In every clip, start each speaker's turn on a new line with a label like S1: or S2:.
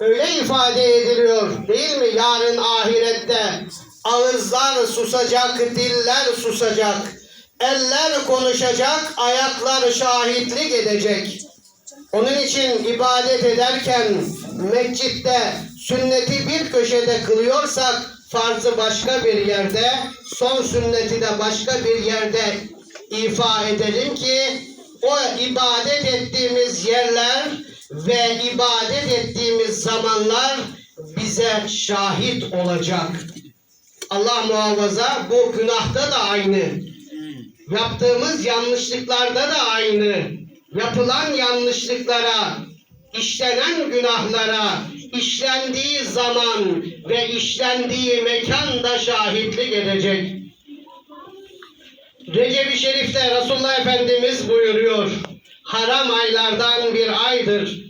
S1: Öyle ifade ediliyor değil mi? Yarın ahirette ağızlar susacak, diller susacak, eller konuşacak, ayaklar şahitlik edecek. Onun için ibadet ederken mescitte sünneti bir köşede kılıyorsak farzı başka bir yerde, son sünneti de başka bir yerde ifa edelim ki o ibadet ettiğimiz yerler ve ibadet ettiğimiz zamanlar bize şahit olacak. Allah muhafaza bu günahta da aynı. Yaptığımız yanlışlıklarda da aynı. Yapılan yanlışlıklara, işlenen günahlara, işlendiği zaman ve işlendiği mekan da şahitlik edecek. Recep-i Şerif'te Resulullah Efendimiz buyuruyor. Haram aylardan bir aydır.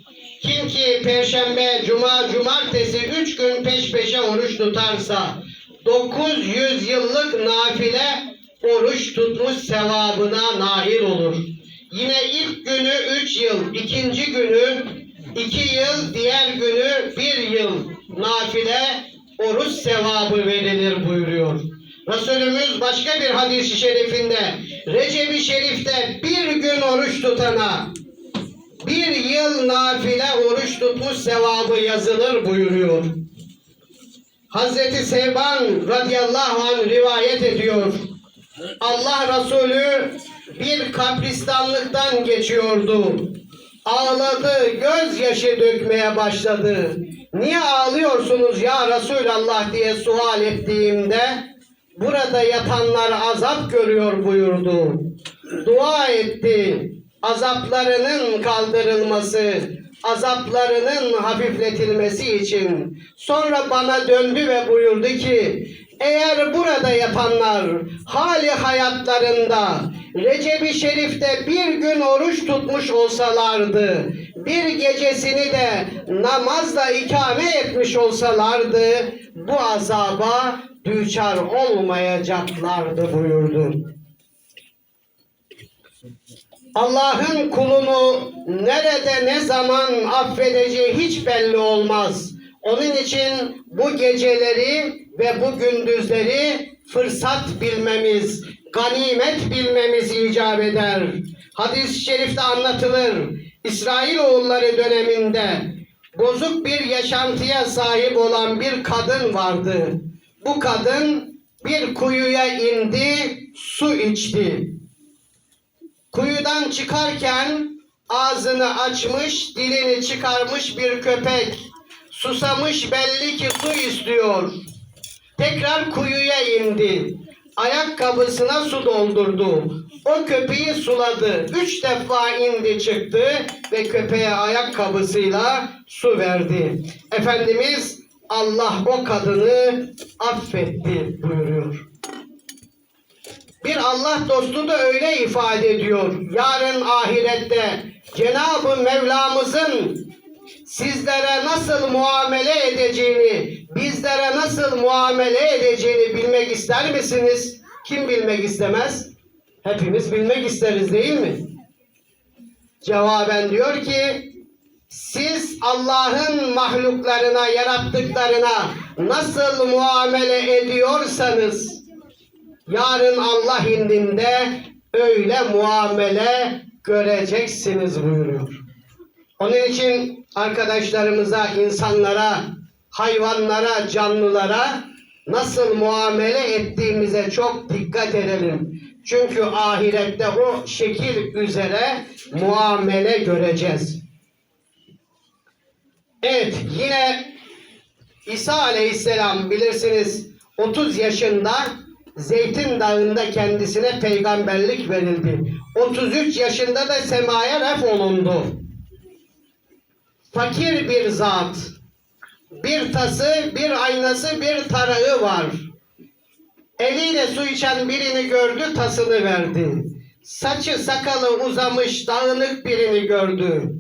S1: Kim ki perşembe, cuma, cumartesi üç gün peş peşe oruç tutarsa 900 yıllık nafile oruç tutmuş sevabına nail olur. Yine ilk günü üç yıl, ikinci günü iki yıl, diğer günü bir yıl nafile oruç sevabı verilir buyuruyor. Resulümüz başka bir hadis-i şerifinde Recep-i Şerif'te bir gün oruç tutana bir yıl nafile oruç tutmuş sevabı yazılır buyuruyor. Hazreti Sevban radıyallahu anh rivayet ediyor. Allah Resulü bir kabristanlıktan geçiyordu. Ağladı, gözyaşı dökmeye başladı. Niye ağlıyorsunuz ya Resulallah diye sual ettiğimde burada yatanlar azap görüyor buyurdu. Dua etti. Azaplarının kaldırılması, azaplarının hafifletilmesi için. Sonra bana döndü ve buyurdu ki eğer burada yatanlar hali hayatlarında Recep-i Şerif'te bir gün oruç tutmuş olsalardı, bir gecesini de namazla ikame etmiş olsalardı, bu azaba düçar olmayacaklardı buyurdu. Allah'ın kulunu nerede ne zaman affedeceği hiç belli olmaz. Onun için bu geceleri ve bu gündüzleri fırsat bilmemiz, ganimet bilmemiz icap eder. Hadis-i şerifte anlatılır. İsrailoğulları döneminde bozuk bir yaşantıya sahip olan bir kadın vardı. Bu kadın bir kuyuya indi, su içti. Kuyudan çıkarken ağzını açmış, dilini çıkarmış bir köpek. Susamış belli ki su istiyor. Tekrar kuyuya indi. Ayakkabısına su doldurdu. O köpeği suladı. Üç defa indi çıktı ve köpeğe ayakkabısıyla su verdi. Efendimiz Allah o kadını affetti buyuruyor. Bir Allah dostu da öyle ifade ediyor. Yarın ahirette Cenab-ı Mevlamızın sizlere nasıl muamele edeceğini, bizlere nasıl muamele edeceğini bilmek ister misiniz? Kim bilmek istemez? Hepimiz bilmek isteriz değil mi? Cevaben diyor ki siz Allah'ın mahluklarına, yarattıklarına nasıl muamele ediyorsanız yarın Allah indinde öyle muamele göreceksiniz buyuruyor. Onun için arkadaşlarımıza, insanlara, hayvanlara, canlılara nasıl muamele ettiğimize çok dikkat edelim. Çünkü ahirette o şekil üzere muamele göreceğiz. Evet, yine İsa Aleyhisselam bilirsiniz 30 yaşında Zeytin Dağı'nda kendisine peygamberlik verildi. 33 yaşında da semaya ref olundu. Fakir bir zat. Bir tası, bir aynası, bir tarağı var. Eliyle su içen birini gördü, tasını verdi. Saçı sakalı uzamış, dağınık birini gördü.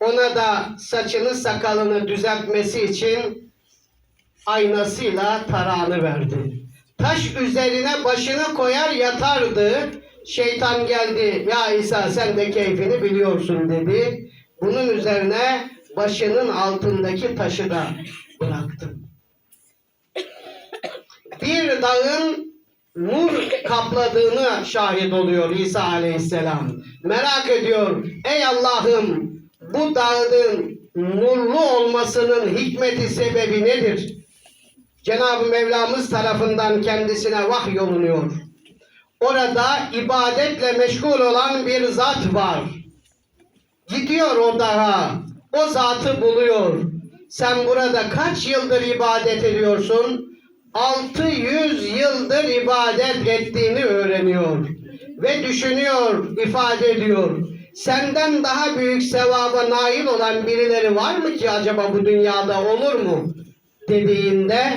S1: Ona da saçını sakalını düzeltmesi için aynasıyla tarağını verdi. Taş üzerine başını koyar yatardı. Şeytan geldi. Ya İsa sen de keyfini biliyorsun dedi. Bunun üzerine başının altındaki taşı da bıraktım. Bir dağın nur kapladığını şahit oluyor İsa Aleyhisselam. Merak ediyor. Ey Allah'ım bu dağın nurlu olmasının hikmeti sebebi nedir? Cenab-ı Mevlamız tarafından kendisine vahy yolunuyor. Orada ibadetle meşgul olan bir zat var. Gidiyor o dağa. O zatı buluyor. Sen burada kaç yıldır ibadet ediyorsun? 600 yıldır ibadet ettiğini öğreniyor. Ve düşünüyor, ifade ediyor. Senden daha büyük sevaba nail olan birileri var mı ki acaba bu dünyada olur mu? Dediğinde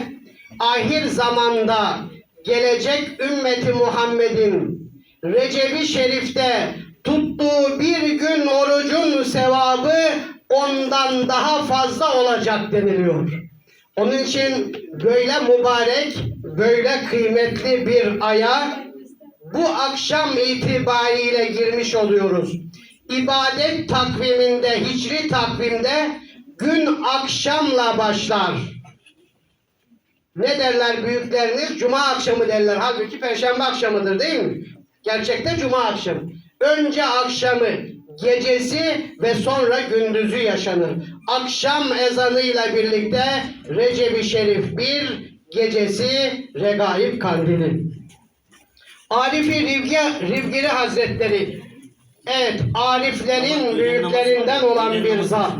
S1: ahir zamanda gelecek ümmeti Muhammed'in Recep-i Şerif'te tuttuğu bir gün orucun sevabı ondan daha fazla olacak deniliyor. Onun için böyle mübarek, böyle kıymetli bir aya bu akşam itibariyle girmiş oluyoruz. İbadet takviminde, hicri takvimde gün akşamla başlar. Ne derler büyükleriniz? Cuma akşamı derler. Halbuki perşembe akşamıdır değil mi? Gerçekte cuma akşamı. Önce akşamı, gecesi ve sonra gündüzü yaşanır. Akşam ezanıyla birlikte Recep-i Şerif bir, gecesi Regaib Kandili. Arifi Rivgi, Rivgiri Hazretleri Evet, ariflerin büyüklerinden olan bir zat.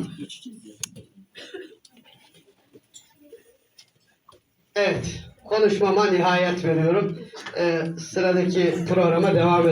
S1: Evet, konuşmama nihayet veriyorum. Ee, sıradaki programa devam edelim.